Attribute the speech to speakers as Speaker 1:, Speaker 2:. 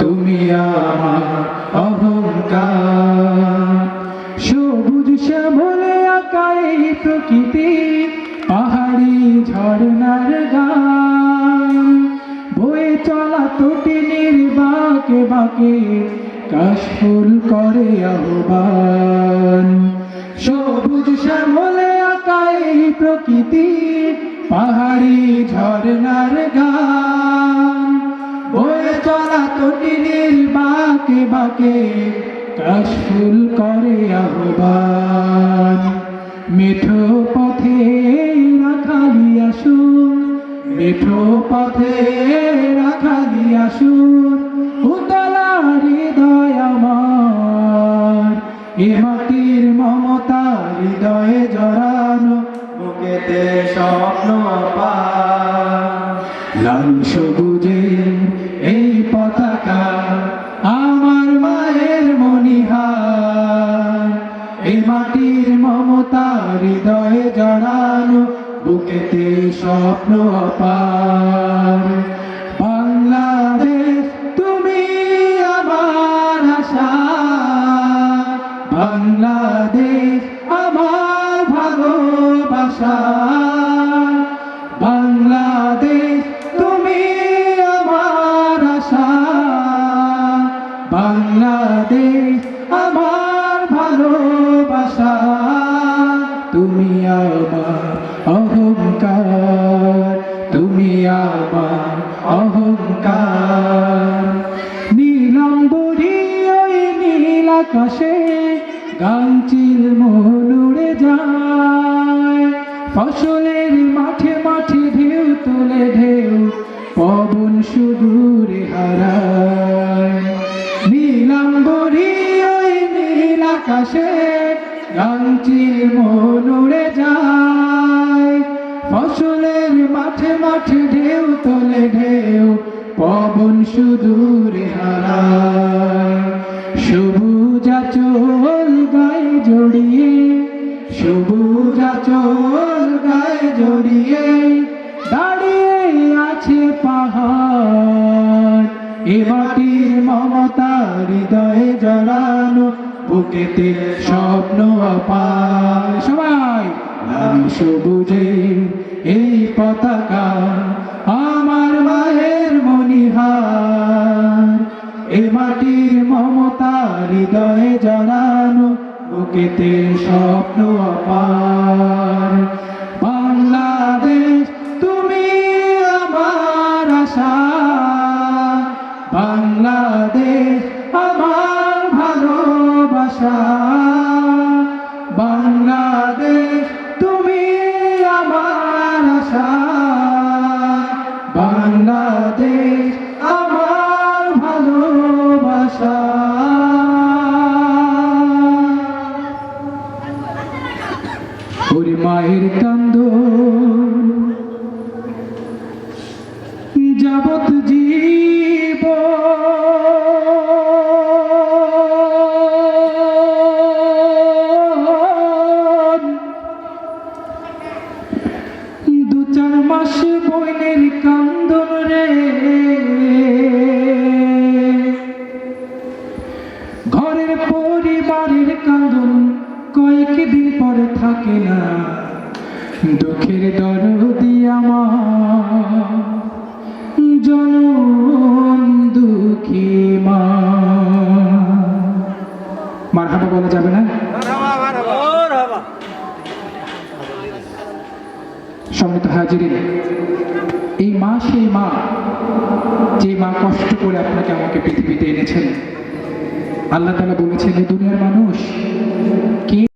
Speaker 1: তুমি আমার অহংকার। সবুজ শ্যামলে আকাই প্রকৃতি, পাহাড়ি ঝর্ণার গান। বয়ে চলা তটিনীর বাকে বাকে, কাশফুল করে আহ্বান। সবুজ শ্যামলে আকাই প্রকৃতি, পাহাড়ি ঝর্ণার বাকে বাকে কাশফুল করে আহ্বান। মেঠো পথে রাখালি আসুন, মেঠো পথে রাখালি আসুন, উতলা হৃদয় আমার। এ মাটির মমতা হৃদয়ে জড়ানো, বুকেতে স্বপ্ন লাল সবুজে এই পতাকা মাটির মমতা হৃদয়ে জড়ানো, বুকেতে স্বপ্ন অপার। বাংলাদেশ, তুমি আমার আশা। বাংলাদেশ, আমার ভালোবাসা। বাংলাদেশ, তুমি আমার আশা। বাংলাদেশ তুমি আমার অহংকার, তুমি আমার অহংকার। নীলাম্বরী ওই নীল আকাশে গাংচিল মনুড়ে যায়। ফসলের মাঠে মাঠে ঢেউ তুলে ঢেউ, পবন সুদূরে হারায়। নীলাম্বরী ওই নীল আকাশে গাংচিল মনুড়ে যায়। ফসলের মাঠে মাঠে ঢেউ তোলে ঢেউ, পবন সুদূরে হারায়। সবুজ চোল গায়ে জড়িয়ে, সবুজ চোল গায়ে জড়িয়ে দাঁড়িয়ে আছে পাহাড়। এ মাটির মমতা হৃদয়ে জড়ানো বুকেতে স্বপ্ন অপার সবাই লাল সবুজে এই পতাকা আমার মায়ের মনিহার এ মাটির মমতা হৃদয়ে স্বপ্ন অপার বাংলাদেশ, তুমি আমার আশা। বাংলাদেশ, আমার ভালোবাসা মাস বইনের কান্দন রে। ঘরের পরিবারের কান্দন কয়েকদিন পরে থাকে না। দুঃখের দরদি আমার সম্মিলিত হাজিরিন। এই মা, সেই মা, যে মা কষ্ট করে আপনাকে আমাকে পৃথিবীতে এনেছেন। আল্লাহ তালা বলেছেন এই দুনিয়ার মানুষ, কে